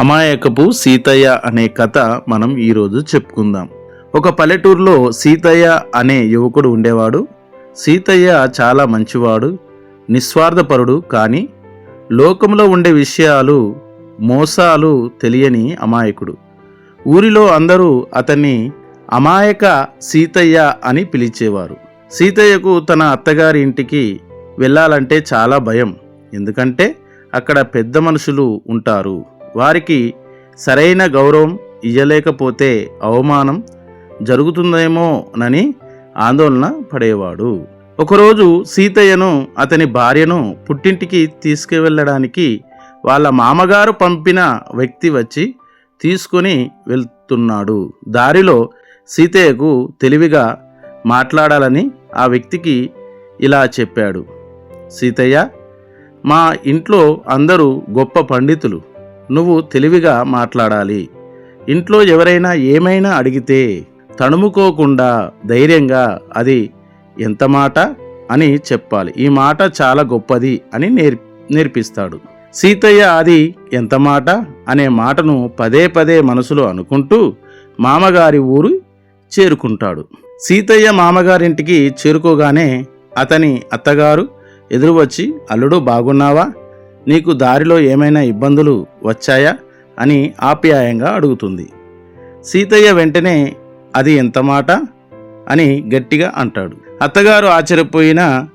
అమాయకపు సీతయ్య అనే కథ మనం ఈరోజు చెప్పుకుందాం. ఒక పల్లెటూరులో సీతయ్య అనే యువకుడు ఉండేవాడు. సీతయ్య చాలా మంచివాడు నిస్వార్థపరుడు కానీ లోకంలో ఉండే విషయాలు మోసాలు తెలియని అమాయకుడు. ఊరిలో అందరూ అతన్ని అమాయక సీతయ్య అని పిలిచేవారు. సీతయ్యకు తన అత్తగారి ఇంటికి వెళ్ళాలంటే చాలా భయం. ఎందుకంటే అక్కడ పెద్ద మనుషులు ఉంటారు. వారికి సరైన గౌరవం ఇయ్యలేకపోతే అవమానం జరుగుతుందేమోనని ఆందోళన పడేవాడు. ఒకరోజు సీతయ్యను అతని భార్యను పుట్టింటికి తీసుకువెళ్ళడానికి వాళ్ళ మామగారు పంపిన వ్యక్తి వచ్చి తీసుకొని వెళ్తున్నాడు. దారిలో సీతయ్యకు తెలివిగా మాట్లాడాలని ఆ వ్యక్తికి ఇలా చెప్పాడు. సీతయ్య మా ఇంట్లో అందరూ గొప్ప పండితులు. నువ్వు తెలివిగా మాట్లాడాలి. ఇంట్లో ఎవరైనా ఏమైనా అడిగితే తణుముకోకుండా ధైర్యంగా అది ఎంత మాట అని చెప్పాలి. ఈ మాట చాలా గొప్పది అని నేర్ నేర్పిస్తాడు. సీతయ్య అది ఎంత మాట అనే మాటను పదే పదే మనసులో అనుకుంటూ మామగారి ఊరు చేరుకుంటాడు. సీతయ్య మామగారింటికి చేరుకోగానే అతని అత్తగారు ఎదురు వచ్చి అల్లుడు బాగున్నావా? నీకు దారిలో ఏమైనా ఇబ్బందులు వచ్చాయా? అని ఆప్యాయంగా అడుగుతుంది. సీతయ్య వెంటనే అది ఎంత మాట? అని గట్టిగా అంటాడు. అత్తగారు ఆశ్చర్యపోయిన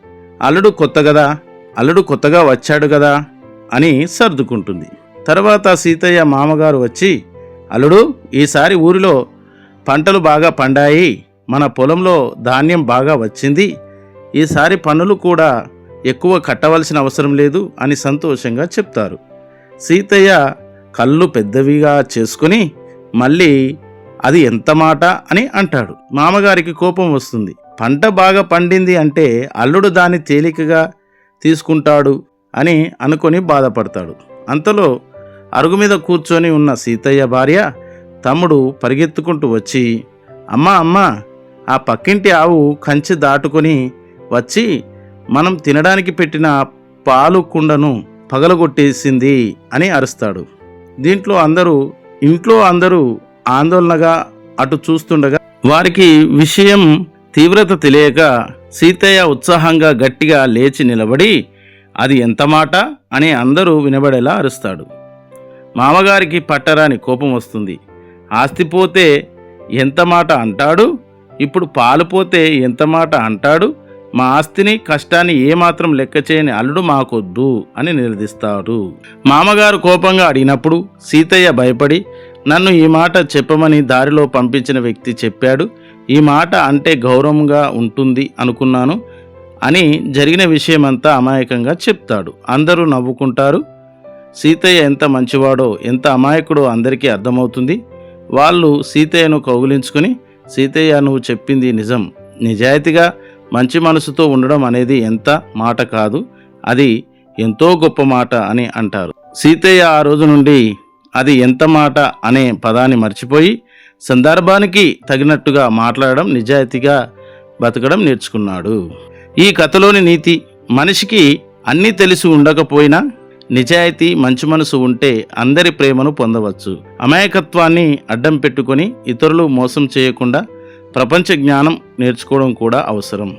అల్లుడు కొత్త కదా అల్లుడు కొత్తగా వచ్చాడు కదా అని సర్దుకుంటుంది. తర్వాత సీతయ్య మామగారు వచ్చి అల్లుడు ఈసారి ఊరిలో పంటలు బాగా పండాయి మన పొలంలో ధాన్యం బాగా వచ్చింది ఈసారి పనులు కూడా ఎక్కువ కట్టవలసిన అవసరం లేదు అని సంతోషంగా చెప్తారు. సీతయ్య కళ్ళు పెద్దవిగా చేసుకుని మళ్ళీ అది ఎంత మాట? అని అంటాడు. మామగారికి కోపం వస్తుంది. పంట బాగా పండింది అంటే అల్లుడు దాన్ని తేలికగా తీసుకుంటాడు అని అనుకొని బాధపడతాడు. అంతలో అరుగు మీద కూర్చొని ఉన్న సీతయ్య భార్య తమ్ముడు పరిగెత్తుకుంటూ వచ్చి అమ్మా అమ్మా ఆ పక్కింటి ఆవు కంచి దాటుకొని వచ్చి మనం తినడానికి పెట్టిన పాలు కుండను పగలగొట్టేసింది అని అరుస్తాడు. దీంట్లో అందరూ ఇంట్లో అందరూ ఆందోళనగా అటు చూస్తుండగా వారికి విషయం తీవ్రత తెలియక సీతయ్య ఉత్సాహంగా గట్టిగా లేచి నిలబడి అది ఎంత మాట? అని అందరూ వినబడేలా అరుస్తాడు. మామగారికి పట్టరాని కోపం వస్తుంది. ఆస్తి పోతే ఎంత మాట అంటాడు? ఇప్పుడు పాలు పోతే ఎంత మాట అంటాడు? మా ఆస్తిని కష్టాన్ని ఏమాత్రం లెక్క చేయని అల్లుడు మాకొద్దు అని నిలదీస్తాడు. మామగారు కోపంగా అడిగినప్పుడు సీతయ్య భయపడి నన్ను ఈ మాట చెప్పమని దారిలో పంపించిన వ్యక్తి చెప్పాడు. ఈ మాట అంటే గౌరవంగా ఉంటుంది అనుకున్నాను అని జరిగిన విషయమంతా అమాయకంగా చెప్తాడు. అందరూ నవ్వుకుంటారు. సీతయ్య ఎంత మంచివాడో ఎంత అమాయకుడో అందరికీ అర్థమవుతుంది. వాళ్ళు సీతయ్యను కౌగులించుకుని సీతయ్య నువ్వు చెప్పింది నిజం. నిజాయితీగా మంచి మనసుతో ఉండడం అనేది ఎంత మాట కాదు అది ఎంతో గొప్ప మాట అని అంటారు. సీతయ్య ఆ రోజు నుండి అది ఎంత మాట అనే పదాన్ని మర్చిపోయి సందర్భానికి తగినట్టుగా మాట్లాడడం నిజాయితీగా బతకడం నేర్చుకున్నాడు. ఈ కథలోని నీతి మనిషికి అన్నీ తెలిసి ఉండకపోయినా నిజాయితీ మంచి మనసు ఉంటే అందరి ప్రేమను పొందవచ్చు. అమాయకత్వాన్ని అడ్డం పెట్టుకొని ఇతరులు మోసం చేయకుండా ప్రపంచ జ్ఞానం నేర్చుకోవడం కూడా అవసరం.